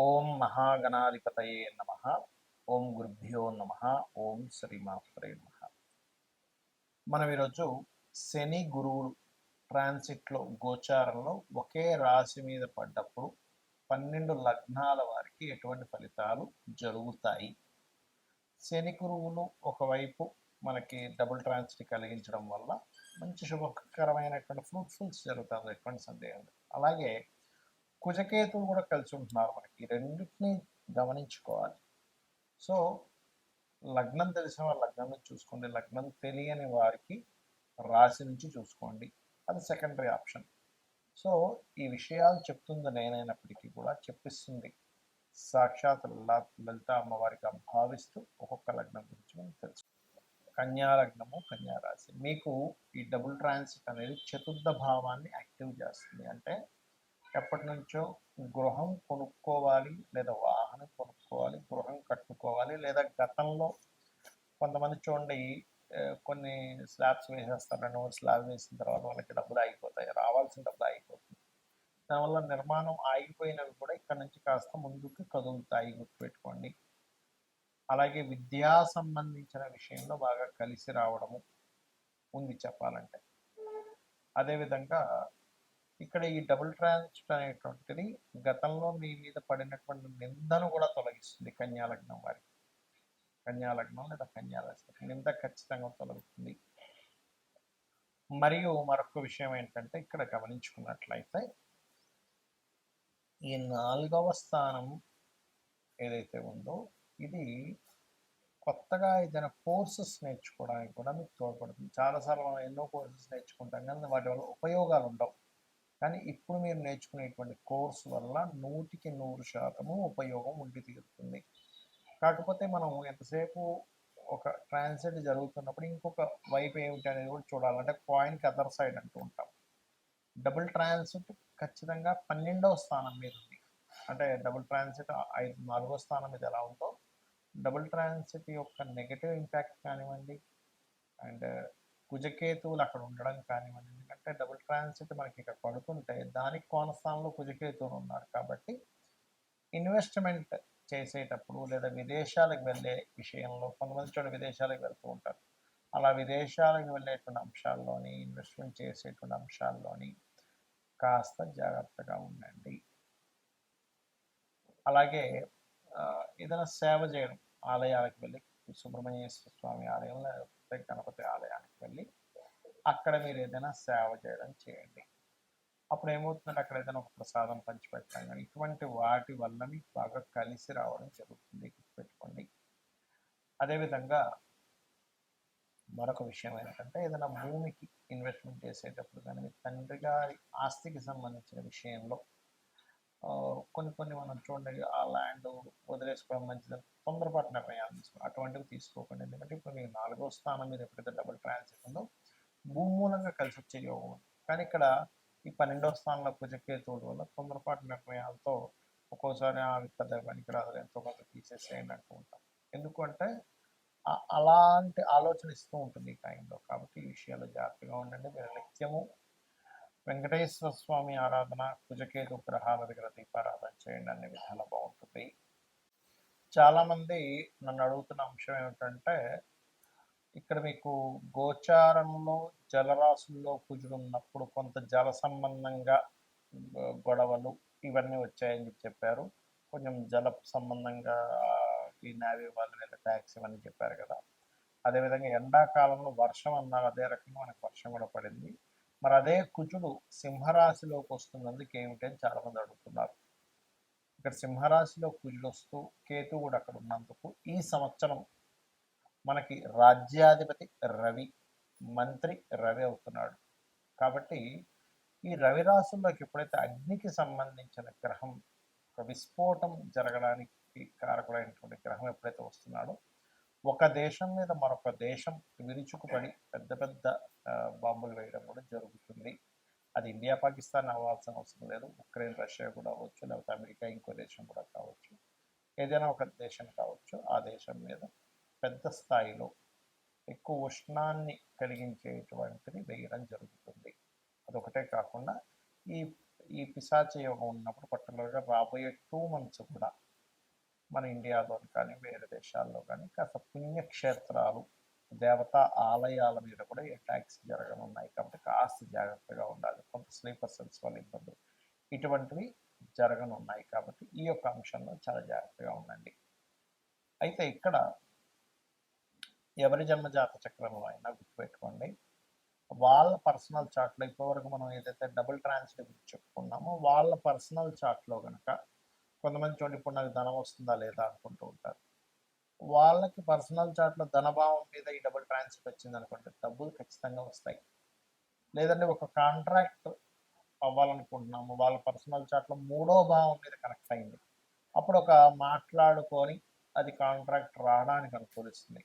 ఓం మహాగణాధిపతయే నమ. ఓం గురుభ్యో నమ. ఓం శ్రీమాత్రే నమ. మనం ఈరోజు శని గురువులు ట్రాన్సిట్లో గోచారంలో ఒకే రాశి మీద పడ్డప్పుడు పన్నెండు లగ్నాల వారికి ఎటువంటి ఫలితాలు జరుగుతాయి? శని గురువులు ఒకవైపు మనకి డబుల్ ట్రాన్సిట్ కలిగించడం వల్ల మంచి శుభకరమైనటువంటి ఫ్రూట్ఫుల్స్ జరుగుతుంది ఎటువంటి సందేహం అలాగే కుజకేతువు కూడా కలిసి ఉంటున్నారు మనకి. రెండింటినీ రెండింటిని గమనించుకోవాలి. సో లగ్నం తెలిసిన వారు లగ్నం నుంచి చూసుకోండి. లగ్నం తెలియని వారికి రాశి నుంచి చూసుకోండి. అది సెకండరీ ఆప్షన్. సో ఈ విషయాలు చెప్తుంది నేనైనప్పటికీ కూడా చెప్పిస్తుంది. సాక్షాత్ లలిత లలిత అమ్మవారిగా భావిస్తూ ఒక్కొక్క లగ్నం గురించి మనం తెలుసు. కన్యా లగ్నము కన్యా రాశి. మీకు ఈ డబుల్ ట్రాన్సిట్ అనేది చతుర్థ భావాన్ని యాక్టివ్ చేస్తుంది. అంటే ఎప్పటి నుంచో గృహం కొనుక్కోవాలి లేదా వాహనం కొనుక్కోవాలి గృహం కట్టుకోవాలి లేదా గతంలో కొంతమంది చూడండి కొన్ని స్లాబ్స్ వేసేస్తారు రెండు మూడు స్లాబ్ వేసిన తర్వాత వాళ్ళకి డబ్బులు ఆగిపోతాయి రావాల్సిన డబ్బులు ఆగిపోతుంది దానివల్ల నిర్మాణం ఆగిపోయినవి కూడా ఇక్కడ నుంచి కాస్త ముందుకు కదులుతాయి గుర్తుపెట్టుకోండి. అలాగే విద్యా సంబంధించిన విషయంలో బాగా కలిసి రావడము ఉంది చెప్పాలంటే. అదేవిధంగా ఇక్కడ ఈ డబుల్ ట్రాన్సిట్ అనేటువంటిది గతంలో మీ మీద పడినటువంటి నిందను కూడా తొలగిస్తుంది కన్యాలగ్నం వారికి. కన్యాలగ్నం లేదా కన్యారాశి నింద ఖచ్చితంగా తొలగుతుంది. మరియు మరొక విషయం ఏంటంటే ఇక్కడ గమనించుకున్నట్లయితే ఈ నాలుగవ స్థానం ఏదైతే ఉందో ఇది కొత్తగా ఏదైనా కోర్సెస్ నేర్చుకోవడానికి కూడా మీకు తోడ్పడుతుంది. చాలాసార్లు మనం ఎన్నో కోర్సెస్ నేర్చుకుంటాం కానీ వాటి వల్ల ఉపయోగాలు ఉండవు. కానీ ఇప్పుడు మీరు నేర్చుకునేటువంటి కోర్సు వల్ల నూటికి నూరు శాతము ఉపయోగం ఉండి తీరుతుంది. కాకపోతే మనం ఎంతసేపు ఒక ట్రాన్సిట్ జరుగుతున్నప్పుడు ఇంకొక వైపు ఏమిటి అనేది కూడా చూడాలంటే కాయిన్కి అదర్ సైడ్ అంటూ ఉంటాం. డబుల్ ట్రాన్సిట్ ఖచ్చితంగా పన్నెండవ స్థానం మీద ఉంది. అంటే డబుల్ ట్రాన్సిట్ ఐదు నాలుగో స్థానం మీద ఎలా ఉందో డబుల్ ట్రాన్సిట్ యొక్క నెగటివ్ ఇంపాక్ట్ కానివ్వండి అండ్ కుజకేతువులు అక్కడ ఉండడం కానివ్వండి అంటే డబుల్ ట్రాన్సిట్ మనకి ఇక్కడ పడుతుంటే దానికి కోనస్థానంలో కుజకేతువులు ఉన్నారు. కాబట్టి ఇన్వెస్ట్మెంట్ చేసేటప్పుడు లేదా విదేశాలకు వెళ్ళే విషయంలో కొంతమంది చూడ విదేశాలకు వెళ్తూ ఉంటారు. అలా విదేశాలకు వెళ్ళేటువంటి అంశాల్లోని ఇన్వెస్ట్మెంట్ చేసేటువంటి అంశాల్లోని కాస్త జాగ్రత్తగా ఉండండి. అలాగే ఏదైనా సేవ చేయడం ఆలయాలకు వెళ్ళి సుబ్రహ్మణ్యేశ్వర స్వామి ఆలయం లేకపోతే గణపతి ఆలయానికి వెళ్ళి అక్కడ మీరు ఏదైనా సేవ చేయడం చేయండి. అప్పుడు ఏమవుతుందంటే అక్కడ ఏదైనా ఒక ప్రసాదం పంచిపెట్టడం కానీ ఇటువంటి వాటి వల్ల మీకు బాగా కలిసి రావడం జరుగుతుంది గుర్తుపెట్టుకోండి. అదేవిధంగా మరొక విషయం ఏంటంటే ఏదైనా భూమికి ఇన్వెస్ట్మెంట్ చేసేటప్పుడు కానీ మీ తండ్రి గారి ఆస్తికి సంబంధించిన విషయంలో కొన్ని కొన్ని మనం చూడండి ఆ ల్యాండ్ వదిలేసుకోవడం మంచిది తొందరపాటు నిర్ణయాలు తీసుకోవడం అటువంటివి తీసుకోకండి. ఎందుకంటే ఇప్పుడు మీకు నాలుగో స్థానం మీద ఎప్పుడైతే డబుల్ ట్రాన్సిట్ ఉందో భూమూలంగా కలిసి వచ్చే యోగం ఉంది కానీ ఇక్కడ ఈ పన్నెండో స్థానంలో కుజకేతువుల వల్ల తొందరపాటు నిర్ణయాలతో ఒక్కోసారి ఆ పెద్ద పనికిరాదు ఎంతో కొంత తీసేసేయండి అంటూ ఉంటాం. ఎందుకంటే అలాంటి ఆలోచన ఇస్తూ ఉంటుంది ఈ టైంలో. కాబట్టి ఈ విషయాలు జాగ్రత్తగా ఉండండి. మీరు నిత్యము వెంకటేశ్వర స్వామి ఆరాధన కుజకేతు గ్రహాల దగ్గర దీపారాధన చేయండి అనే విధానం బాగుంటుంది. చాలామంది నన్ను అడుగుతున్న అంశం ఏమిటంటే ఇక్కడ మీకు గోచారంలో జలరాశుల్లో కుజుడు ఉన్నప్పుడు కొంత జల సంబంధంగా గొడవలు ఇవన్నీ వచ్చాయని చెప్పి చెప్పారు. కొంచెం జల సంబంధంగా ఈ నావీ వాళ్ళు వీళ్ళ ట్యాక్స్ ఇవన్నీ చెప్పారు కదా. అదేవిధంగా ఎండాకాలంలో వర్షం అన్నారు అదే రకంగా మనకు వర్షం కూడా పడింది. మరి అదే కుజుడు సింహరాశిలోకి వస్తున్నందుకు ఏమిటి అని చాలామంది అడుగుతున్నారు. ఇక్కడ సింహరాశిలో కుజుడు వస్తూ కేతు కూడా అక్కడ ఉన్నందుకు ఈ సంవత్సరం మనకి రాజ్యాధిపతి రవి మంత్రి రవి అవుతున్నాడు. కాబట్టి ఈ రవి రాశుల్లోకి ఎప్పుడైతే అగ్నికి సంబంధించిన గ్రహం ఒక విస్ఫోటం జరగడానికి కారకుడైనటువంటి గ్రహం ఎప్పుడైతే వస్తున్నాడో ఒక దేశం మీద మరొక దేశం విరుచుకుపడి పెద్ద పెద్ద బాంబులు వేయడం కూడా జరుగుతుంది. అది ఇండియా పాకిస్తాన్ అవ్వాల్సిన అవసరం లేదు. ఉక్రెయిన్ రష్యా కూడా అవ్వచ్చు. లేకపోతే అమెరికా ఇంకో దేశం కూడా కావచ్చు. ఏదైనా ఒక దేశం కావచ్చు. ఆ దేశం మీద పెద్ద స్థాయిలో ఎక్కువ ఉష్ణాన్ని కలిగించేటువంటిది వేయడం జరుగుతుంది. అదొకటే కాకుండా ఈ ఈ పిశాచ యోగం ఉన్నప్పుడు పర్టికులర్గా రాబోయే టూ మంత్స్ కూడా మన ఇండియాలో కానీ వేరే దేశాల్లో కానీ కాస్త పుణ్యక్షేత్రాలు దేవతా ఆలయాల మీద కూడా అటాక్స్ జరగనున్నాయి కాబట్టి కాస్త జాగ్రత్తగా ఉండాలి. కొంత స్లీపర్ సెల్స్ వల్ల ఇబ్బందులు ఇటువంటివి జరగనున్నాయి కాబట్టి ఈ యొక్క అంశంలో చాలా జాగ్రత్తగా ఉండండి. అయితే ఇక్కడ ఎవరి జన్మజాత చక్రంలో అయినా గుర్తుపెట్టుకోండి. వాళ్ళ పర్సనల్ చార్ట్లో ఇప్పటివరకు మనం ఏదైతే డబుల్ ట్రాన్స్లేట్ గురించి చెప్పుకున్నామో వాళ్ళ పర్సనల్ చార్ట్లో కనుక కొంతమంది చూడండి ఇప్పుడు నాకు ధనం వస్తుందా లేదా? అనుకుంటూ ఉంటారు. వాళ్ళకి పర్సనల్ చార్ట్లో ధనభావం మీద ఈ డబుల్ ట్రాన్స్ఫర్ వచ్చింది అనుకుంటే డబ్బులు ఖచ్చితంగా వస్తాయి. లేదంటే ఒక కాంట్రాక్ట్ అవ్వాలనుకుంటున్నాము వాళ్ళ పర్సనల్ చార్ట్లో మూడో భావం మీద కనెక్ట్ అయింది. అప్పుడు ఒక మాట్లాడుకొని అది కాంట్రాక్ట్ రావడానికి అనుకూలిస్తుంది.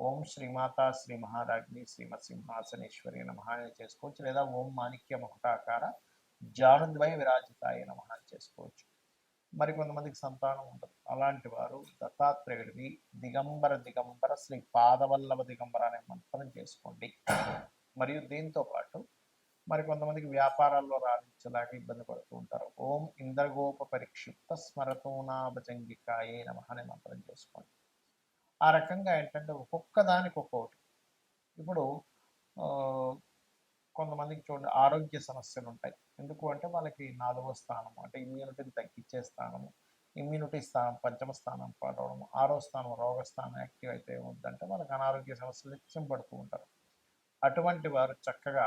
ఓం శ్రీమాత శ్రీ మహారాజ్ని శ్రీమత్ సింహాసనేశ్వరి నమః అని చేసుకోవచ్చు. లేదా ఓం మాణిక్య ముఖటాకార జానుద్వయ విరాజితాయ నమ అని చేసుకోవచ్చు. మరి కొంతమందికి సంతానం ఉండదు. అలాంటి వారు దత్తాత్రేయుడివి దిగంబర దిగంబర శ్రీ పాదవల్లభ దిగంబర అనే మంత్రం చేసుకోండి. మరియు దీంతో పాటు మరికొంతమందికి వ్యాపారాల్లో రాణించలేక ఇబ్బంది పడుతూ ఉంటారు. ఓం ఇంద్రగోప పరిక్షిప్త స్మరతోనాభజంగికాయే నమ అనే మంత్రం చేసుకోండి. ఆ రకంగా ఏంటంటే ఒక్కొక్క దానికి ఒక్కొక్కటి. ఇప్పుడు కొంతమందికి చూడండి ఆరోగ్య సమస్యలు ఉంటాయి ఎందుకు అంటే వాళ్ళకి నాలుగో స్థానం అంటే ఇమ్యూనిటీని తగ్గించే స్థానము ఇమ్యూనిటీ స్థానం పంచమ స్థానం పడవడం ఆరో స్థానం రోగ స్థానం యాక్టివ్ అయితే ఉందంటే వాళ్ళకి అనారోగ్య సమస్యలు నిత్యం పడుతూ ఉంటారు. అటువంటి వారు చక్కగా